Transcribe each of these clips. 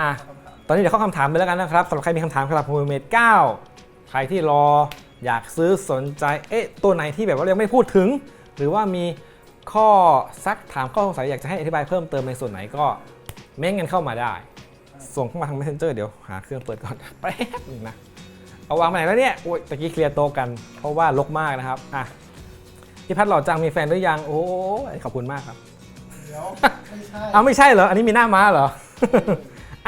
อะตอนนี้เดี๋ยวเข้าคำถามไปแล้วกันนะครับสำหรับใครมีคำถามสำหรับ Huawei Mate 9ใครที่รออยากซื้อสนใจเอ๊ะตัวไหนที่แบบว่าเรายังไม่พูดถึง หรือว่ามีข้อซักถามข้อสงสัยอยากจะให้อธิบายเพิ่มเติมในส่วนไหนก็เม้นกันเข้ามาได้ ส่งเข้ามาทาง Messenger เดี๋ยวหาเครื่องเปิดก่อนแป๊บนึงนะเอาวางมาไหนแล้วเนี่ยโอ้ยตะกี้เคลียร์โต๊ะกัน เพราะว่าลกมากนะครับอะพี่พัดหล่อจังมีแฟนหรือยังโอ้ยขอบคุณมากครับ เดี๋ยวไม่ใช่ เอาไม่ใช่เหรออันนี้มีหน้าม้าเหรอ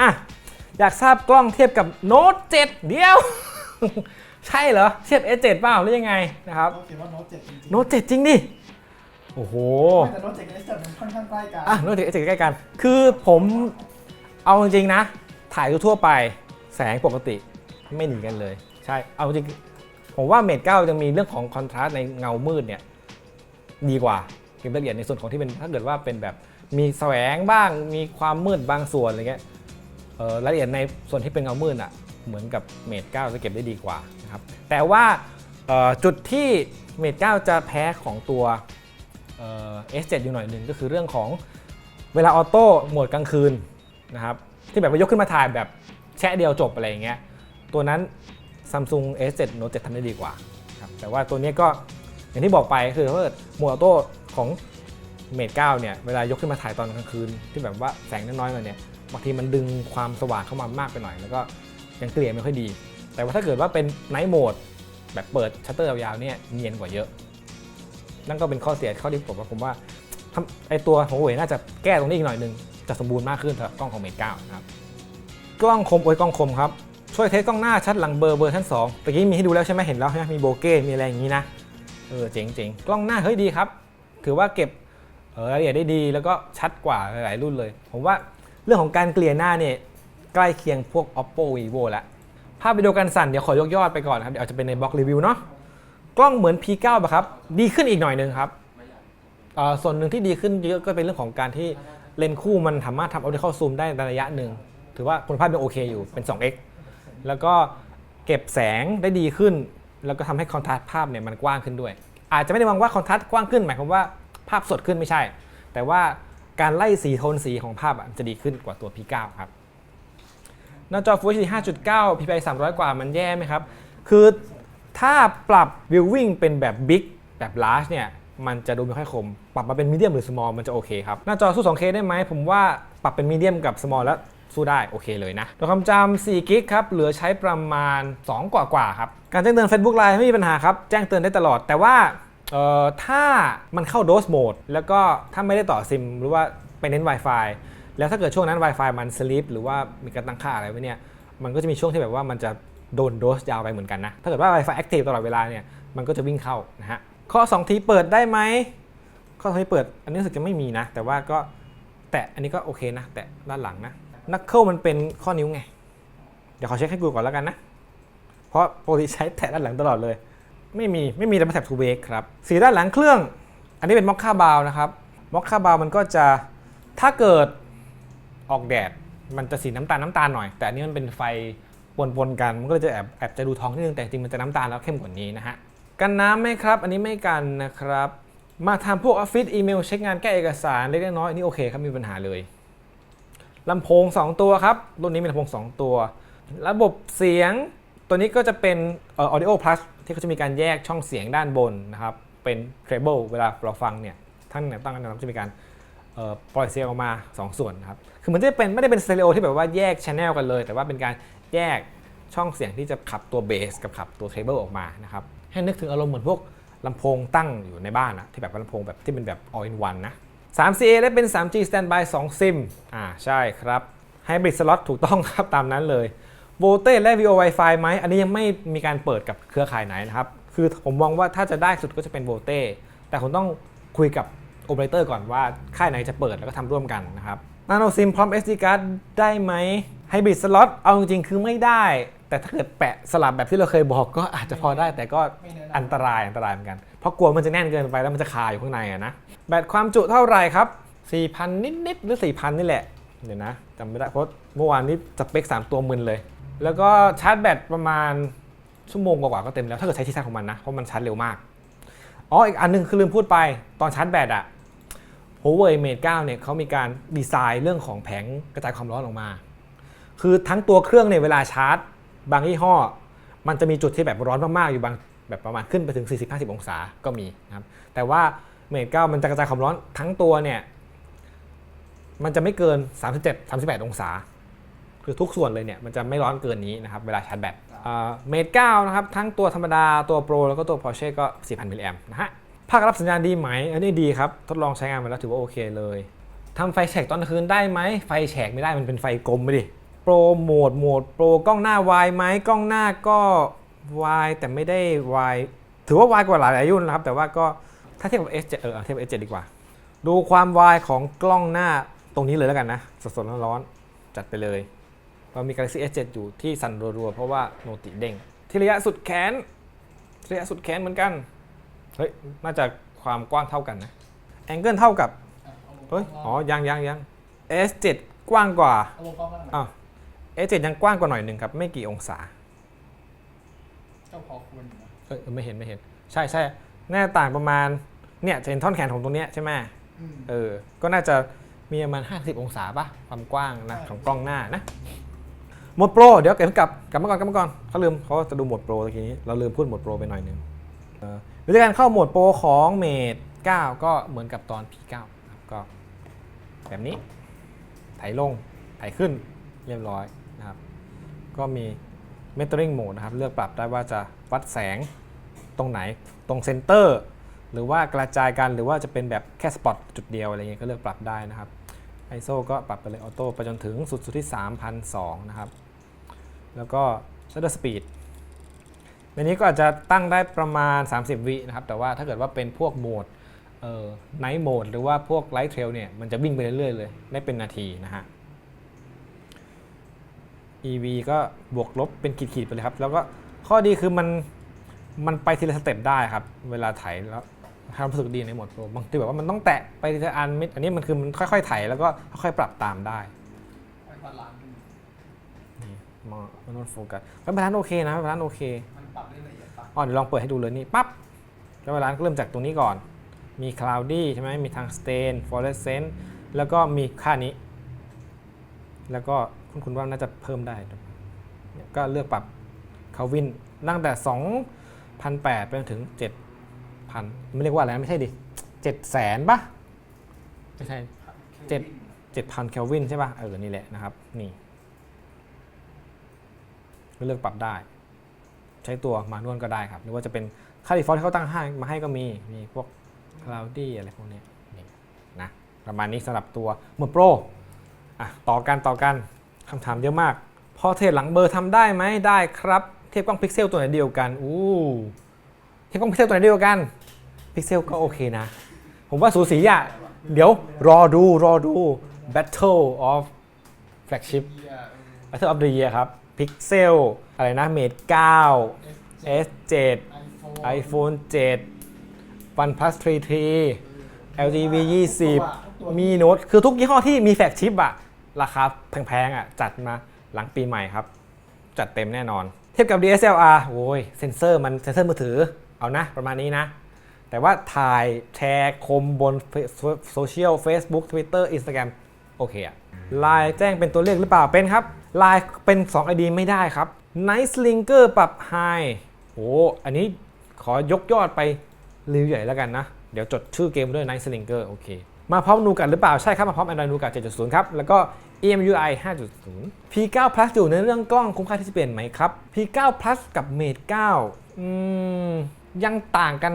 อะอยากทราบกล้องเทียบกับโน้ต7เดียว ใช่เหรอ เทียบ S7 เปล่าหรือยังไงนะครับเขาเขียนว่าโน้ตเจ็ดจริงๆโน้ต7จริงดิ โอ้โหไม่แต่โน้ตเจ็ดกับเอสเจ็ดมันค่อนข้างใกล้กันอะโน้ต7 S7 ใกล้กัน คือผมเอาจริงๆนะ ถ่ายทั่วๆไปแสงปกติไม่หนีกันเลย ใช่ เอาจริง ผมว่าเมท9ยังมีเรื่องของคอนทราสต์ในเงามืดเนี่ย ดีกว่าเก็บรายละเอียดในส่วนของที่เป็นถ้าเกิดว่าเป็นแบบมีแสวงบ้างมีความมืดบางส่วนอะไรเงี้ยเอ่อ รายละเอียดในส่วนที่เป็นเงามืดอะเหมือนกับเมท9จะเก็บได้ดีกว่านะครับแต่ว่าจุดที่เมท9จะแพ้ของตัวเอ่อ S7 อยู่หน่อยหนึ่งก็คือเรื่องของเวลาออโต้โหมดกลางคืนนะครับที่แบบว่ายกขึ้นมาถ่ายแบบแชะเดียวจบอะไรอย่างเงี้ยตัวนั้น Samsung S7 Note 7ทำได้ดีกว่าครับแต่ว่าตัวนี้ก็อย่างที่บอกไปคือถ้าเกิดโหมดออโต้ของเมท9เนี่ยเวลายกขึ้นมาถ่ายตอนกลางคืนที่แบบว่าแสงน้อยๆหน่อยเนี่ย บางทีมันดึงความสว่างเข้ามามากไปหน่อย แล้วก็ยังเกลี่ยไม่ค่อยดี แต่ว่าถ้าเกิดว่าเป็นไนท์โหมดแบบเปิดชัตเตอร์ยาวๆเนี่ยเนียนกว่าเยอะ นั่นก็เป็นข้อเสียข้อที่ผมว่าผมว่าไอตัวของเว่ยน่าจะแก้ตรงนี้อีกหน่อยหนึงจะสมบูรณ์มากขึ้นสำหรับกล้องของเมท9นะครับกล้องคมโอ้ยกล้องคมครับช่วยเทสกล้องหน้าชัดหลังเบอร์เบอร์ชั้น2ตะกี้มีให้ดูแล้วใช่ไหมเห็นแล้วใช่ไหมมีโบเก้มีอะไรอย่างนี้นะเออเจ๋งเจ๋งกล้องหน้าเฮ้ยดีครับ ถือว่าเก็บรายละเอียดได้ดีแล้วก็ชัดกว่าหลายรุ่นเลย ผมว่า เรื่องของการเกลี่ยหน้าเนี่ยใกล้เคียงพวก oppo vivo แล้วภาพวิดีโอการสั่นเดี๋ยวขอยกยอดไปก่อนนะครับ เดี๋ยวจะเป็นในบล็อกรีวิวเนาะกล้องเหมือน P9 ปะครับ ดีขึ้นอีกหน่อยหนึงครับส่วนหนึ่งที่ดีขึ้นเยอะก็เป็นเรื่องของการที่เลนส์คู่มันสามารถทำ optical zoom ได้ในระยะหนึ่งถือว่าคุณภาพยังโอเคอยู่เป็น 2x แล้วก็เก็บแสงได้ดีขึ้น แล้วก็ทำให้คอนทราสต์ภาพเนี่ยมันกว้างขึ้นด้วย อาจจะไม่ได้มองว่าคอนทราสต์กว้างขึ้น หมายความว่าภาพสดขึ้นไม่ใช่ แต่ว่า การไล่สีโทนสีของภาพจะดีขึ้นกว่าตัว P9 ครับหน้าจอ Full HD 5.9 PPI 300 กว่ามันแย่ไหมครับ คือถ้าปรับ viewing เป็นแบบ big แบบ large เนี่ยมันจะดูไม่ค่อยคม ปรับมาเป็น medium หรือ small มันจะโอเคครับ หน้าจอสู้ 2K ได้ไหม ผมว่าปรับเป็น medium กับ small แล้วสู้ได้โอเคเลยนะตัวความจำ4กิกครับ เหลือใช้ประมาณ 2 กว่ากว่าครับ การแจ้งเตือน Facebook Live ไม่มีปัญหาครับ แจ้งเตือนได้ตลอด แต่ว่า เอ่อถ้ามันเข้า dose mode แล้วก็ถ้าไม่ได้ต่อซิมหรือว่าไปเน้น Wi-Fi แล้วถ้าเกิดช่วงนั้น Wi-Fi มัน sleep หรือว่ามีการตั้งค่าอะไรไว้เนี่ยมันก็จะมีช่วงที่แบบว่ามันจะโดนโดสยาวไปเหมือนกันนะ ถ้าเกิดว่า Wi-Fi active ตลอดเวลาเนี่ยมันก็จะวิ่งเข้านะฮะข้อ 2 ทีเปิดได้ไหมข้อ2ทีเปิด อันนี้รู้สึกจะไม่มีนะ แต่ว่าก็แตะอันนี้ก็โอเคนะ แตะด้านหลังนะนักเคิลมันเป็นข้อนิ้วไง เดี๋ยวขอเช็คให้กูก่อนแล้วกันนะ เพราะปกติใช้แตะด้านหลังตลอดเลย ไม่มีไม่มีดับเบิลแท็บทูเวกครับสีด้านหลังเครื่อง อันนี้เป็นม็อกค่าบาวนะครับม็อกค่าบาวมันก็จะถ้าเกิดออกแดดมันจะสีน้ำตาลน้ำตาลหน่อย แต่อันนี้มันเป็นไฟปนๆกัน มันก็เลยจะแอบแอบจะดูทองนิดนึงแต่จริงมันจะน้ำตาลแล้วเข้มกว่านี้นะฮะกันน้ำไหมครับ อันนี้ไม่กันนะครับ มาทำพวกออฟฟิศอีเมลเช็คงานแก้เอกสารเล็กน้อยอันนี้โอเคครับไมมีปัญหาเลยลำโพง 2 ตัวครับ รุ่นนี้มีลำโพง 2 ตัว ระบบเสียง ตัวนี้ก็จะเป็นออ audio plus ที่เขาจะมีการแยกช่องเสียงด้านบนนะครับ เป็น treble เวลาเราฟังเนี่ยทั้งเนี่ยตั้งนั้นจะมีการปล่อยเสียงออกมา 2 ส่วนนะครับ คือมันจะเป็นไม่ได้เป็นสเตอริโอที่แบบว่าแยกช anel กันเลย แต่ว่าเป็นการแยกช่องเสียงที่จะขับตัวเบสกับขับตัว treble ออกมานะครับ ให้นึกถึงอารมณ์เหมือนพวกลำโพงตั้งอยู่ในบ้านอะที่แบบลำโพงแบบที่เป็นแบบ all in one นะ 3CA ได้เป็น 3G standby 2ซิมอ่าใช่ครับ Hybrid slot ถูกต้องครับตามนั้นเลย v o l t e และ VO Wi-Fi ไหมอันนี้ยังไม่มีการเปิดกับเครือข่ายไหนนะครับ คือผมมองว่าถ้าจะได้สุดก็จะเป็น v o l t e แต่ผมต้องคุยกับโอเปอเรเตอร์ก่อนว่าค่ายไหนจะเปิดแล้วก็ทำร่วมกันนะครับ Nano SIM พร้อม SD card ได้ไหม Hybrid slot เอาจริงๆคือไม่ได้ แต่ถ้าเกิดแปะสลับแบบที่เราเคยบอกก็อาจจะพอได้ แต่ก็อันตรายอันตรายเหมือนกัน เพราะกลัวมันจะแน่นเกินไปแล้วมันจะคาอยู่ข้างในอะนะแบตความจุเท่าไหร่ครับ 4,000 นิดๆหรือ 4,000 นี่แหละ เดี๋ยวนะจำไม่ได้เพราะเมื่อวานนี้สเปค 3 ตัวมึนเลย แล้วก็ชาร์จแบตประมาณชั่วโมงกว่าๆก็เต็มแล้ว ถ้าเกิดใช้ที่ชาร์จของมันนะ เพราะมันชาร์จเร็วมาก อ๋อ อีกอันหนึงคือลืมพูดไปตอนชาร์จแบตอะ Huawei Mate 9 เนี่ยเขามีการดีไซน์เรื่องของแผงกระจายความร้อนออกมา คือทั้งตัวเครื่องเนี่ยเวลาชาร์จ บางยี่ห้อ มันจะมีจุดที่แบบร้อนมากๆอยู่บางแบบประมาณขึ้นไปถึง 40-50 องศาก็มีนะครับ แต่ว่าเมทเก้ามันจะกระจายความร้อนทั้งตัวเนี่ย มันจะไม่เกิน 37 38 องศา คือทุกส่วนเลยเนี่ยมันจะไม่ร้อนเกินนี้นะครับเวลาชาร์จแบตเมทเก้านะครับทั้งตัวธรรมดาตัวโปรแล้วก็ตัว Porsche ก็ 4,000มิลลิแอมนะฮะภาครับสัญญาณดีไหม อันนี้ดีครับ ทดลองใช้งานมาแล้วถือว่าโอเคเลยทำไฟแฉกตอนคืนได้ไหม ไฟแฉกไม่ได้มันเป็นไฟกลมไปดิ โปรโหมดโหมดโปรกล้องหน้าวายไหมกล้องหน้าก็วายแต่ไม่ได้วายถือว่าวายกว่าหลายๆรุ่นะครับ แต่ว่าก็ถ้าเทียบกับ S7 เออเอาเทียบกับ S7 ดีกว่า ดูความวายของกล้องหน้าตรงนี้เลยแล้วกันนะ สดๆร้อนๆจัดไปเลย เรามี Galaxy S7 อยู่ที่สั่นรัวๆ เพราะว่าโนติเด้งที่ระยะสุดแขนระยะสุดแขนเหมือนกัน เฮ้ย น่าจะความกว้างเท่ากันนะ แองเกิลเท่ากับอะเอาลงเฮ้ยข้างอ๋อล่างยังยังยัง S7 กว้างกว่าเอาลงกล้องล่างหน่อยอ้าว S7 ยังกว้างกว่าหน่อยหนึ่งครับ ไม่กี่องศาก็พอควรอยู่นะเอ้ยไม่เห็นไม่เห็น ใช่ใช่หน้าต่างประมาณ เนี่ยจะเห็นท่อนแขนของตรงเนี้ยใช่ไหมอืมเออ ก็น่าจะมีประมาณ 50 องศาป่ะ ความกว้างนะใช่ของกล้องหน้านะโหมดโปร เดี๋ยวเก็บกลับกลับมาก่อนกลับมาก่อนเขาลืมเขาจะดูโหมดโปรตะกี้นี้เราลืมพูดโหมดโปรไปหน่อยนึงวิธีการเข้าโหมดโปรของเมด9ก็เหมือนกับตอน P9 ครับก็แบบนี้ไถลงไถขึ้นเรียบร้อยนะครับ ก็มี Metering Mode นะครับ เลือกปรับได้ว่าจะวัดแสงตรงไหนตรงเซนเตอร์หรือว่ากระจายกันหรือว่าจะเป็นแบบแค่สปอตจุดเดียวอะไรเงี้ยก็เลือกปรับได้นะครับ ISO ก็ปรับไปเลยออโต้ไปจนถึงสุดสุดที่ 3,002นะครับ แล้วก็ shutter speed ในนี้ก็อาจจะตั้งได้ประมาณ 30 วินะครับ แต่ว่าถ้าเกิดว่าเป็นพวกโหมดเอ่อ night mode หรือว่าพวก light trail เนี่ย มันจะวิ่งไปเรื่อยๆเลย ได้เป็นนาทีนะฮะ EV ก็บวกลบเป็นขีดๆไปเลยครับ แล้วก็ข้อดีคือมันมันไปทีละสเต็ปได้ครับ เวลาไถแล้วความรู้สึกดีในโหมดโปรบางทีแบบว่ามันต้องแตะไปทีละอันไม่อันนี้มันคือมันค่อยๆไถแล้วก็ค่อยๆปรับตามได้ไว้บาลาน นี่มองมันโฟกัสแล้วบาลานซ์โอเคนะบาลานซ์โอเคมันปรับได้ละเอียดปะอ๋อเดี๋ยวลองเปิดให้ดูเลยนี่ปั๊บแล้วบาลานซ์ก็เริ่มจากตรงนี้ก่อน มี cloudy ใช่ไหมมีทาง stain fluorescent แล้วก็มีค่านี้ แล้วก็คุณคุณว่าน่าจะเพิ่มได้เนี่ยก็เลือกปรับคาวินตั้งแต่2,008ไปจนถึง 7,000 ไม่เรียกว่าอะไรนะไม่ใช่ดิ7แสนปะไม่ใช่เจ็ด7,000เคลวินใช่ป่ะ เออ นี่แหละนะครับ นี่ก็ เลือกปรับได้ ใช้ตัวมานวลก็ได้ครับ หรือว่าจะเป็นค่า default ที่เขาตั้งให้มาให้ก็มี มีพวก cloudy อะไรพวกนี้นี่นะประมาณนี้สำหรับตัวมวดโปรอะต่อกันต่อกันคำถามเยอะมาก พอเทรดหลังเบอร์ทำได้ไหมได้ครับ เทียบกล้องพิกเซลตัวไหนเดียวกันอู้เทียบกล้องพิกเซลตัวไหนเดียวกันพิกเซลก็โอเคนะ ผมว่าสูสีอะเดี๋ยวรอดูรอดู Battle of Flagship Battle of the Year ครับ Pixel อะไรนะ Mate 9 S7 ไอโฟน iPhone 7 OnePlus 3T LG V20 มีโน้ตคือทุกยี่ห้อที่มีแฟลกชิปอะราคาแพงๆอะจัดมาหลังปีใหม่ครับ จัดเต็มแน่นอน เทียบกับ DSLR โอ้ยเซนเซอร์มันเซนเซอร์มือถือเอานะ ประมาณนี้นะ แต่ว่าถ่ายแชร์คมบนโซเชียล Facebook Twitter Instagram โอเคอะ ลน์แจ้งเป็นตัวเลขหรือเปล่าเป็นครับลน์เป็น 2 ID ไม่ได้ครับ Nice Linker ปรับ High โอ้อันนี้ขอยกยอดไปรีวิวใหญ่แล้วกันนะ เดี๋ยวจดชื่อเกมด้วย Nice Linker โอเค มาพร้อมนูกันหรือเปล่า ใช่ครับ มาพร้อม Android Nougat 7.0 ครับ แล้วก็ EMUI 5.0 P9 Plus อยู่ในเรื่องกล้องคุ้มค่าที่จะเปลี่ยนไหมครับ P9 Plus กับ Mate 9อืมยังต่างกัน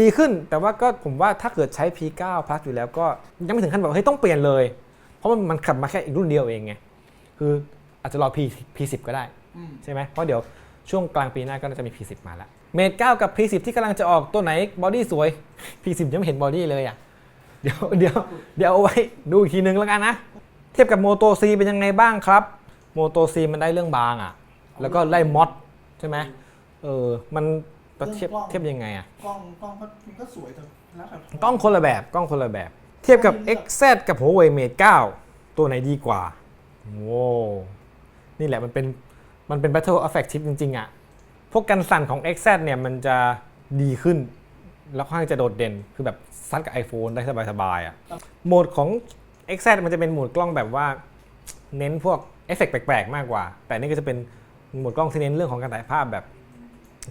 ดีขึ้น แต่ว่าก็ผมว่าถ้าเกิดใช้ P9 Plus อยู่แล้วก็ยังไม่ถึงขั้นแบบเฮ้ยต้องเปลี่ยนเลย ราะมันมันขับมาแค่อีกรุ่นเดียวเองไงคืออาจจะรอ P P10 ก็ได้อืมใช่ไหมเพราะเดี๋ยวช่วงกลางปีหน้าก็น่าจะมี P10 มาแล้วเมท9กับ P10 ที่กำลังจะออกตัวไหนบอดี้สวย P10 ยังไม่เห็นบอดี้เลยอะเดี๋ยวเดี๋ยวเดี๋ยวเอาไว้ดูอีกทีนึงแล้วกันนะ เทียบกับโมโตซีเป็นยังไงบ้างครับโมโตซีมันได้เรื่องบางอะ แล้วก็ได้มอดใช่ไหมเออมันเทียบเทียบยังไงอะกล้องกล้องก็มันก็สวยแต่แล้วแต่กล้องคนละแบบกล้องคนละแบบเทียบกับ XZ กับ Huawei Mate 9 ตัวไหนดีกว่าโว้วนี่แหละมันเป็นมันเป็น Battle of Flagship จริง ๆอะ พวกกันสั่นของ XZ เนี่ยมันจะดีขึ้น แล้วค่อนข้างจะโดดเด่น คือแบบซัดกับ iPhone ได้สบายๆอะ โหมดของ XZ มันจะเป็นโหมดกล้องแบบว่า เน้นพวกเอฟเฟกต์แปลก ๆ มากกว่า แต่นี่ก็จะเป็นโหมดกล้องที่เน้นเรื่องของการถ่ายภาพแบบ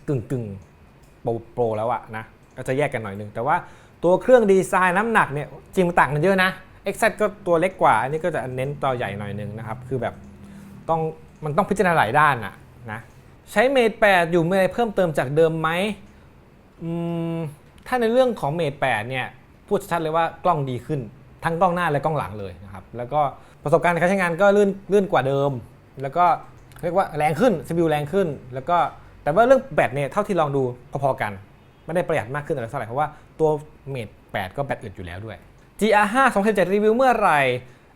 กึ่งกึ่งๆโปรโปรแล้วอะนะ ก็จะแยกกันหน่อยหนึง แต่ว่า ตัวเครื่องดีไซน์น้ำหนักเนี่ยจริงมันต่างกันเยอะนะ XZ ก็ตัวเล็กกว่า อันนี้ก็จะเน้นตัวใหญ่หน่อยหนึงนะครับ คือแบบต้องมันต้องพิจารณาหลายด้านอะนะใช้เมท8อยู่มีอไรเพิ่มเติมจากเดิมไหมอืมถ้าในเรื่องของเมท8เนี่ยพูดชัดเลยว่ากล้องดีขึ้น ทั้งกล้องหน้าและกล้องหลังเลยนะครับแล้วก็ประสบการณ์การใช้งานก็ลื่นลื่นกว่าเดิม แล้วก็เรียกว่าแรงขึ้น CPU แรงขึ้น แล้วก็แต่ว่าเรื่องแบตเนี่ยเท่าที่ลองดูพอๆกัน ไม่ได้ประหยัดมากขึ้นอะไรเท่าไหร่เพราะว่าตัวเมท8ก็แบตอึดอยู่แล้วด้วย GR5 2017รีวิวเมื่อไหร่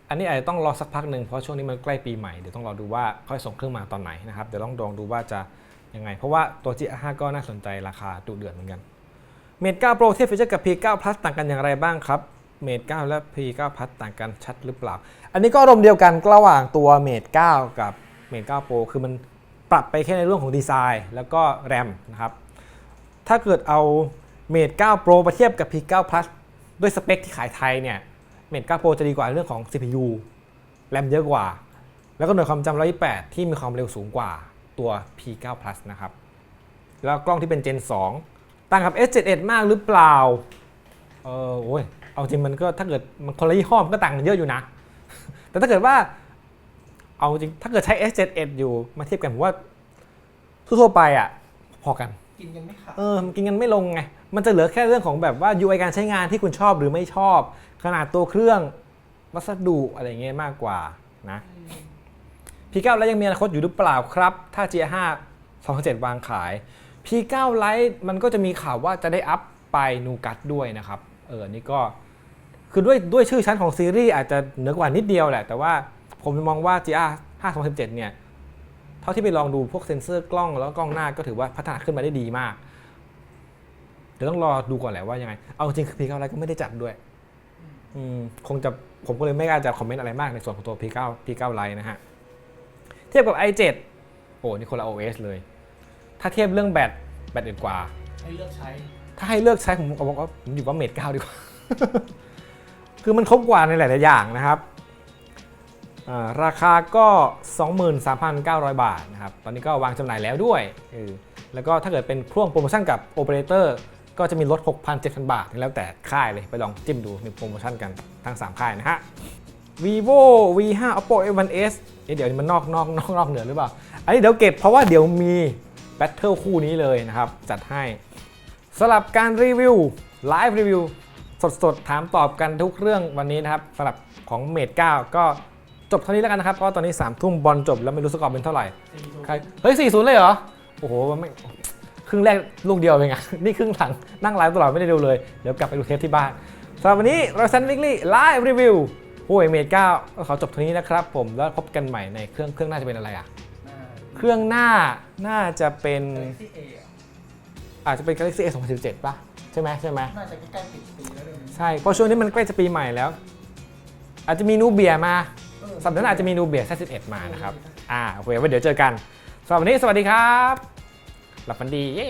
อันนี้อาจจะต้องรอสักพักหนึ่งเพราะช่วงนี้มันใกล้ปีใหม่เดี๋ยวต้องรอดูว่าค่อยส่งเครื่องมาตอนไหนนะครับเดี๋ยวต้องลองดูว่าจะยังไง เพราะว่าตัว GR5 ก็น่าสนใจราคาดุเดือดเหมือนกันเมท9 Pro เทียบฟีเจอร์กับ P9 Plus ต่างกันอย่างไรบ้างครับเมท9และ P9 Plus ต่างกันชัดหรือเปล่า อันนี้ก็อารมณ์เดียวกันระหว่างตัวเมท9กับเมท9 Pro คือมันปรับไปแค่ในเรื่องของดีไซน์ แล้วก็แรมนะครับ ถ้าเกิดเอาเมท9 Pro มาเทียบกับ P9 Plus ด้วยสเปคที่ขายไทยเนี่ยเมท9 Pro จะดีกว่าเรื่องของ CPU แรมเยอะกว่า แล้วก็หน่วยความจำ128 ที่มีความเร็วสูงกว่าตัว P9 Plus นะครับ แล้วกล้องที่เป็น Gen 2 ต่างกับ S71 มากหรือเปล่า เออโอ้ย เอาจริงมันก็ถ้าเกิดมันคนละยี่ห้อมันก็ต่างกันเยอะอยู่นะ แต่ถ้าเกิดว่า เอาจริงถ้าเกิดใช้ S71 อยู่มาเทียบกันผมว่าทั่วๆไปอะพอกัน กินกันไม่ขาดเออมันกินกันไม่ลงไง มันจะเหลือแค่เรื่องของแบบว่า UI การใช้งานที่คุณชอบหรือไม่ชอบ ขนาดตัวเครื่องวัสดุอะไรเงี้ยมากกว่านะ P9 แล้วยังมีอนาคตอยู่หรือเปล่าครับ ถ้า G5 2007วางขาย P9 Lite มันก็จะมีข่าวว่าจะได้อัพไปนูกัดด้วยนะครับ เออ นี่ก็คือด้วยด้วยชื่อชั้นของซีรีส์อาจจะเหนือกว่านิดเดียวแหละ แต่ว่าผมมองว่า GR 5 2017เนี่ยเท่าที่ไปลองดูพวกเซ็นเซอร์กล้องแล้วก็กล้องหน้าก็ถือว่าพัฒนาขึ้นมาได้ดีมาก เดี๋ยวต้องรอดูก่อนแหละว่ายังไง เอาจริงคือ P9 Lite ก็ไม่ได้จัดด้วย อืมคงจะผมก็เลยไม่กล้าจะคอมเมนต์อะไรมากในส่วนของตัว P9 P9 Lite นะฮะ เทียบกับ i7 โอ้นี่คนละ OS เลย ถ้าเทียบเรื่องแบตแบตอื่นกว่า ให้เลือกใช้ ถ้าให้เลือกใช้ผมบอกว่าผมอยู่ว่าเมท9ดีกว่า คือมันครบกว่าในหลายๆอย่างนะครับอ่า ราคาก็ 23,900 บาทนะครับ ตอนนี้ก็วางจำหน่ายแล้วด้วยแล้วก็ถ้าเกิดเป็นพ่วงโปรโมชั่นกับโอเปอเรเตอร์ก็จะมีลด 6,000 7,000 บาท แล้วแต่ค่ายเลยไปลองจิ้มดูมีโปรโมชั่นกันทั้ง 3 ค่ายนะฮะ vivo v5 oppo a1s เอ๊ะเดี๋ยวนี้มันนอกนอกนอกนอกเหนือหรือเปล่า อันนี้เดี๋ยวเก็บเพราะว่าเดี๋ยวมีแบทเทิลคู่นี้เลยนะครับ จัดให้สำหรับการรีวิวไลฟ์รีวิวสดๆ ถามตอบกันทุกเรื่องวันนี้นะครับสำหรับของเมด9ก็ จบเท่านี้แล้วกันนะครับ เพราะว่าตอนนี้3ามทุ่มบอลจบแล้วไม่รู้สกอร์เป็นเท่าไหร่ใครเฮ้ย4-0เลยเหรอ โอ้โหมันไม่ครึ่งแรกลูกเดียวเองอะนี่ครึ่งหลังนั่งไลฟ์ตลอดไม่ได้ดูเลย เดี๋ยวกลับไปดูเทปที่บ้านสำหรับวันนี้เราซันวิกลี่ไลฟ์รีวิวโอ้ยเมด9ก็ขอจบเท่านี้นะครับผมแล้วพบกันใหม่ในเครื่องเครื่องหน้าจะเป็นอะไรอะเครื่องหน้าน่าจะเป็นที่เออาจจะเป็น Galaxy S 2017ป่ะใช่ไหมใช่ไหมน่าจะใกล้ๆปิดปีแล้วเลยใช่เพราะช่วงนี้มันใกล้จะปีใหม่แล้ว อาจจะมีนูเบียมาเออ สัปดาห์หน้าอาจจะมีนูเบียแค่สิบเอ็ดมานะครับอ่าโอเคไว้เดี๋ยวเจอกันสำหรับวันนี้สวัสดีครับหลับฝันดีเย้